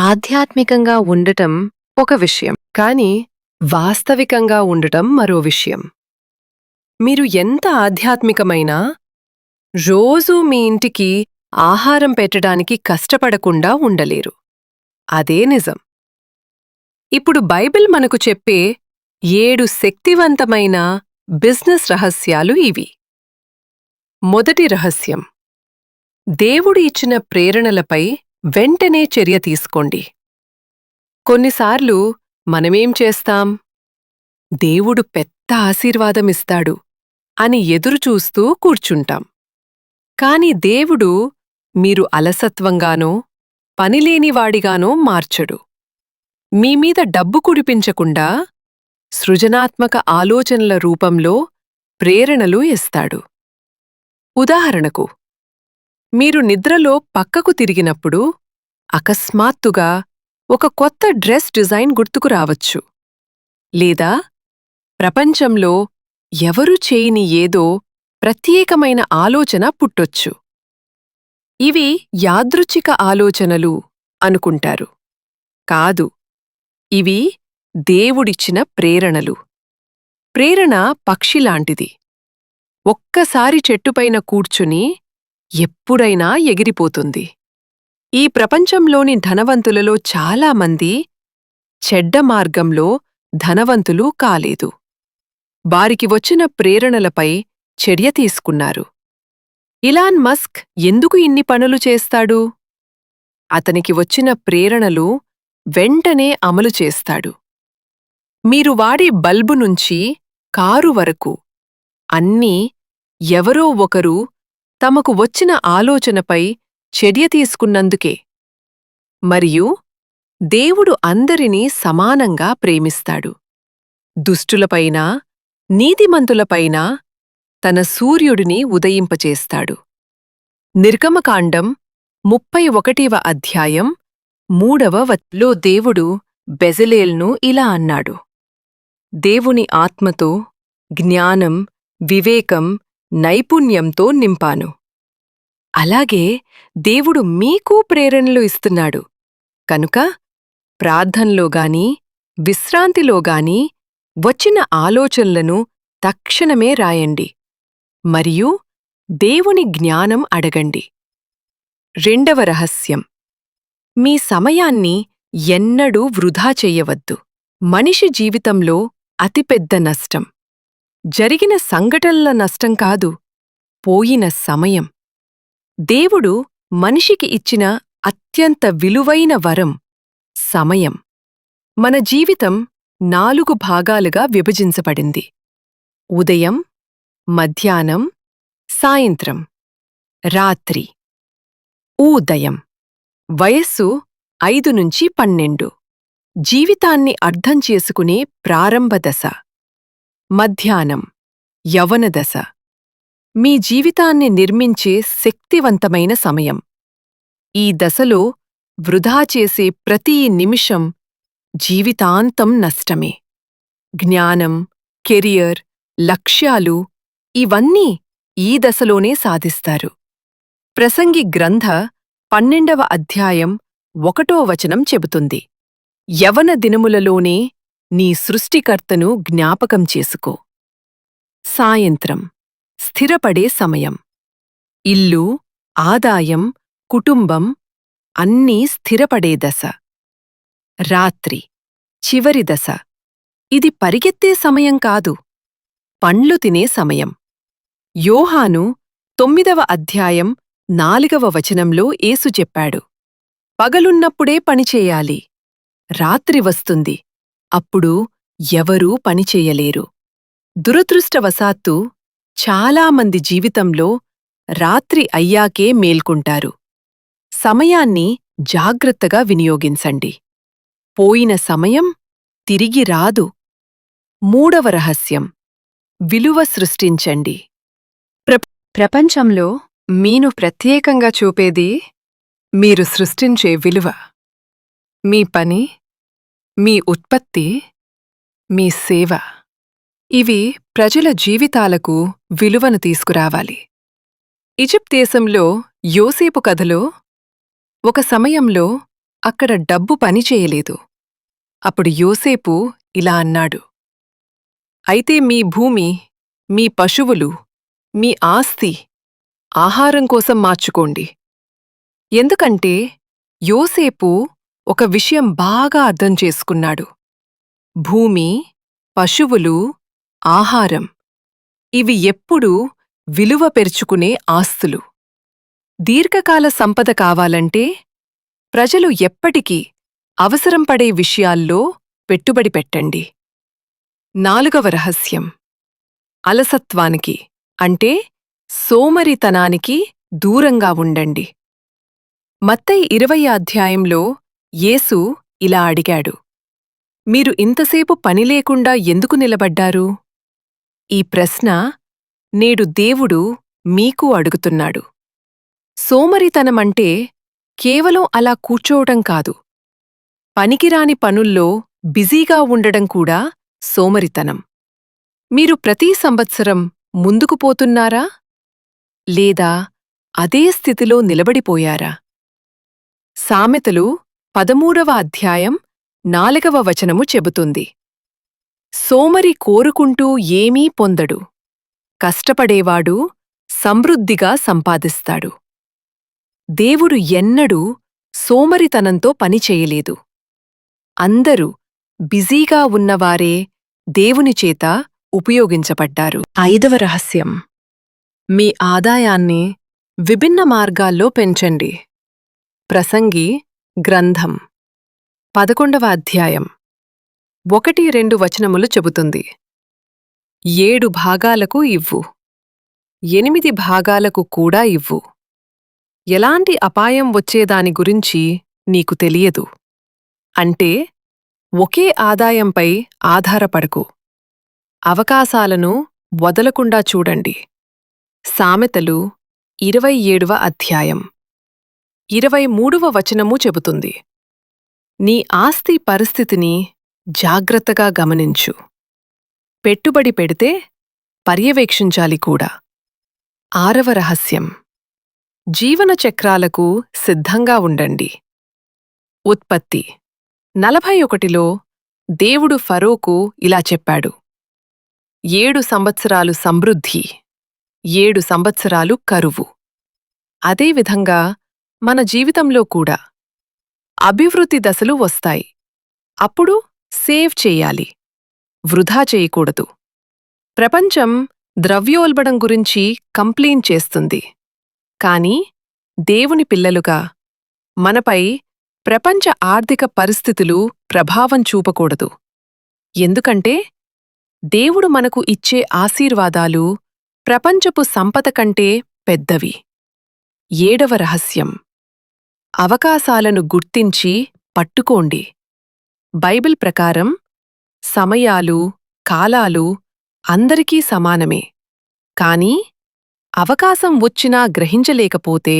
ఆధ్యాత్మికంగా ఉండటం ఒక విషయం కానీ వాస్తవికంగా ఉండటం మరో విషయం. మీరు ఎంత ఆధ్యాత్మికమైనా రోజూ మీ ఇంటికి ఆహారం పెట్టడానికి కష్టపడకుండా ఉండలేరు. అదే నిజం. ఇప్పుడు బైబిల్ మనకు చెప్పే ఏడు శక్తివంతమైన బిజినెస్ రహస్యాలు ఇవి. మొదటి రహస్యం. దేవుడు ఇచ్చిన ప్రేరణలపై వెంటనే చర్య తీసుకోండి. కొన్నిసార్లు మనమేం చేస్తాం? దేవుడు పెద్ద ఆశీర్వాదమిస్తాడు అని ఎదురుచూస్తూ కూర్చుంటాం. కాని దేవుడు మీరు అలసత్వంగానో పనిలేనివాడిగానో మార్చడు. మీమీద డబ్బు కుడిపించకుండా సృజనాత్మక ఆలోచనల రూపంలో ప్రేరణలు ఇస్తాడు. ఉదాహరణకు మీరు నిద్రలో పక్కకు తిరిగినప్పుడు అకస్మాత్తుగా ఒక కొత్త డ్రెస్ డిజైన్ గుర్తుకు రావచ్చు. లేదా ప్రపంచంలో ఎవరు చేయని ఏదో ప్రత్యేకమైన ఆలోచన పుట్టొచ్చు. ఇవి యాదృచ్ఛిక ఆలోచనలు అనుకుంటారు. కాదు ఇవి దేవుడిచ్చిన ప్రేరణలు. ప్రేరణ పక్షిలాంటిది ఒక్కసారి చెట్టుపైన కూర్చుని ఎప్పుడైనా ఎగిరిపోతుంది. ఈ ప్రపంచంలోని ధనవంతులలో చాలామంది చెడ్డ మార్గంలో ధనవంతులు కాలేదు. వారికి వచ్చిన ప్రేరణలపై చర్య తీసుకున్నారు. ఇలాన్ మస్క్ ఎందుకు ఇన్ని పనులు చేస్తాడు? అతనికి వచ్చిన ప్రేరణలు వెంటనే అమలు చేస్తాడు. మీరు వాడే బల్బు నుంచి కారు వరకు అన్నీ ఎవరో ఒకరు తమకు వచ్చిన ఆలోచనపై చర్య తీసుకున్నందుకే. మరియు దేవుడు అందరినీ సమానంగా ప్రేమిస్తాడు. దుష్టులపైనా నీతిమంతులపైనా తన సూర్యుడిని ఉదయింపచేస్తాడు. నిర్గమకాండం ముప్పై ఒకటివ అధ్యాయం మూడవ వత్లో దేవుడు బెజలేల్ను ఇలా అన్నాడు. దేవుని ఆత్మతో జ్ఞానం వివేకం నైపుణ్యంతో నింపాను. అలాగే దేవుడు మీకూ ప్రేరణలు ఇస్తున్నాడు. కనుక ప్రార్థనలోగాని విశ్రాంతిలోగాని వచ్చిన ఆలోచనలను తక్షణమే రాయండి. మరియు దేవుని జ్ఞానం అడగండి. రెండవ రహస్యం. మీ సమయాన్ని ఎన్నడూ వృధా చెయ్యవద్దు మనిషి జీవితంలో అతిపెద్ద నష్టం. జరిగిన సంఘటనల నష్టం కాదు పోయిన సమయం. దేవుడు మనిషికి ఇచ్చిన అత్యంత విలువైన వరం సమయం. మన జీవితం నాలుగు భాగాలుగా విభజించబడింది. ఉదయం మధ్యాహ్నం సాయంత్రం. రాత్రి. ఊదయం వయస్సు ఐదు నుంచి పన్నెండు. జీవితాన్ని అర్థం చేసుకునే ప్రారంభ దశ. మధ్యాహ్నం. యవనదశ మీ జీవితాన్ని నిర్మించే శక్తివంతమైన సమయం. ఈ దశలో వృధా చేసే ప్రతి నిమిషం జీవితాంతం నష్టమే. జ్ఞానం కెరియర్ లక్ష్యాలు ఇవన్నీ ఈ దశలోనే సాధిస్తారు. ప్రసంగి గ్రంథ పన్నెండవ అధ్యాయం ఒకటో వచనం చెబుతుంది. యవన దినములలోనే నీ సృష్టికర్తను జ్ఞాపకం చేసుకో. సాయంత్రం. స్థిరపడే సమయం. ఇల్లు ఆదాయం కుటుంబం అన్నీ స్థిరపడే దశ. రాత్రి. చివరి దశ. ఇది పరిగెత్తే సమయం కాదు. పండ్లు తినే సమయం. యోహాను తొమ్మిదవ అధ్యాయం నాలుగవ వచనంలో ఏసు చెప్పాడు. పగలున్నప్పుడే పనిచేయాలి రాత్రి వస్తుంది. అప్పుడు ఎవరూ పనిచేయలేరు దురదృష్టవశాత్తు చాలామంది జీవితంలో రాత్రి అయ్యాకే మేల్కుంటారు. సమయాన్ని జాగ్రత్తగా వినియోగించండి. పోయిన సమయం తిరిగి రాదు. మూడవ రహస్యం. విలువ సృష్టించండి. ప్రపంచంలో మీను ప్రత్యేకంగా చూపేది మీరు సృష్టించే విలువ. మీ పని మీ ఉత్పత్తి మీ సేవ ఇవి ప్రజల జీవితాలకు విలువను తీసుకురావాలి. ఈజిప్ట్ దేశంలో యోసేపు కథలో ఒక సమయంలో అక్కడ డబ్బు పనిచేయలేదు అప్పుడు యోసేపు ఇలా అన్నాడు అయితే మీ భూమి మీ పశువులు మీ ఆస్తి ఆహారం కోసం మార్చుకోండి. ఎందుకంటే యోసేపు ఒక విషయం బాగా అర్థం చేసుకున్నాడు. భూమి పశువులు ఆహారం ఇవి ఎప్పుడూ విలువ పెరుచుకునే ఆస్తులు. దీర్ఘకాల సంపద కావాలంటే ప్రజలు ఎప్పటికీ అవసరం పడే విషయాల్లో పెట్టుబడి పెట్టండి. నాలుగవ రహస్యం. అలసత్వానికి అంటే సోమరితనానికి దూరంగా ఉండండి. మత్తయి ఇరవై అధ్యాయంలో యేసు ఇలా అడిగాడు మీరు ఇంతసేపు పని లేకుండా ఎందుకు నిలబడ్డారు? ఈ ప్రశ్న నేడు దేవుడు మీకు అడుగుతున్నాడు. సోమరితనమంటే కేవలం అలా కూర్చోవటం కాదు. పనికిరాని పనుల్లో బిజీగా ఉండడం కూడా సోమరితనం. మీరు ప్రతి సంవత్సరం ముందుకు పోతున్నారా? లేదా అదే స్థితిలో నిలబడిపోయారా? సామెతలు పదమూడవ అధ్యాయం నాలుగవ వచనము చెబుతుంది. సోమరి కోరుకుంటూ ఏమీ పొందడు. కష్టపడేవాడు సమృద్ధిగా సంపాదిస్తాడు. దేవుడు ఎన్నడూ సోమరితనంతో పనిచేయలేదు అందరూ బిజీగా ఉన్నవారే దేవుని చేత ఉపయోగించబడ్డారు. ఐదవ రహస్యం. మీ ఆదాయాన్ని విభిన్న మార్గాల్లో పెంచండి. ప్రసంగి గ్రంథం. పదకొండవ అధ్యాయం. ఒకటి రెండు వచనములు చెబుతుంది. ఏడు భాగాలకు ఇవ్వు. ఎనిమిది భాగాలకు కూడా ఇవ్వు. ఎలాంటి అపాయం వచ్చేదాని గురించి నీకు తెలియదు. అంటే ఒకే ఆదాయంపై ఆధారపడకు. అవకాశాలను వదలకుండా చూడండి. సామెతలు ఇరవై ఏడవ అధ్యాయం. ఇరవై మూడవ వచనము చెబుతుంది. నీ ఆస్తి పరిస్థితిని జాగ్రత్తగా గమనించు. పెట్టుబడి పెడితే పర్యవేక్షించాలి కూడా. ఆరవ రహస్యం. జీవన చక్రాలకు సిద్ధంగా ఉండండి. ఉత్పత్తి. నలభై ఒకటిలో దేవుడు ఫరోకు ఇలా చెప్పాడు. ఏడు సంవత్సరాలు సమృద్ధి ఏడు సంవత్సరాలు కరువు. అదేవిధంగా మన జీవితంలో కూడా అభివృద్ధి దశలు వస్తాయి. అప్పుడు సేవ్ చేయాలి. వృధా చేయకూడదు. ప్రపంచం ద్రవ్యోల్బణం గురించి కంప్లైంట్ చేస్తుంది. కాని దేవుని పిల్లలుగా మనపై ప్రపంచ ఆర్థిక పరిస్థితులు ప్రభావం చూపకూడదు. ఎందుకంటే దేవుడు మనకు ఇచ్చే ఆశీర్వాదాలు ప్రపంచపు సంపద కంటే పెద్దవి. ఏడవ రహస్యం. అవకాశాలను గుర్తించి పట్టుకోండి. బైబిల్ ప్రకారం సమయాలు కాలాలు అందరికీ సమానమే. కాని అవకాశం వచ్చినా గ్రహించలేకపోతే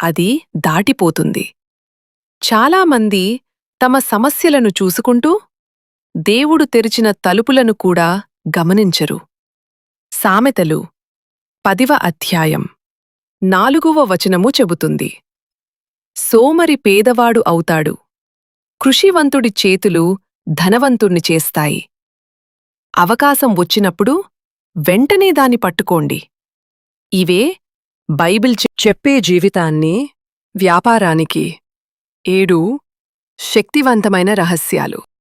అది దాటిపోతుంది. చాలామంది తమ సమస్యలను చూసుకుంటూ దేవుడు తెరిచిన తలుపులను కూడా గమనించరు. సామెతలు పదివ అధ్యాయం నాలుగవ వచనము చెబుతుంది. సోమరి పేదవాడు అవుతాడు. కృషివంతుడి చేతులు ధనవంతుణ్ణి చేస్తాయి. అవకాశం వచ్చినప్పుడు వెంటనే దాన్ని పట్టుకోండి. ఇవే బైబిల్ చెప్పే జీవితాన్ని వ్యాపారానికి ఏడు శక్తివంతమైన రహస్యాలు.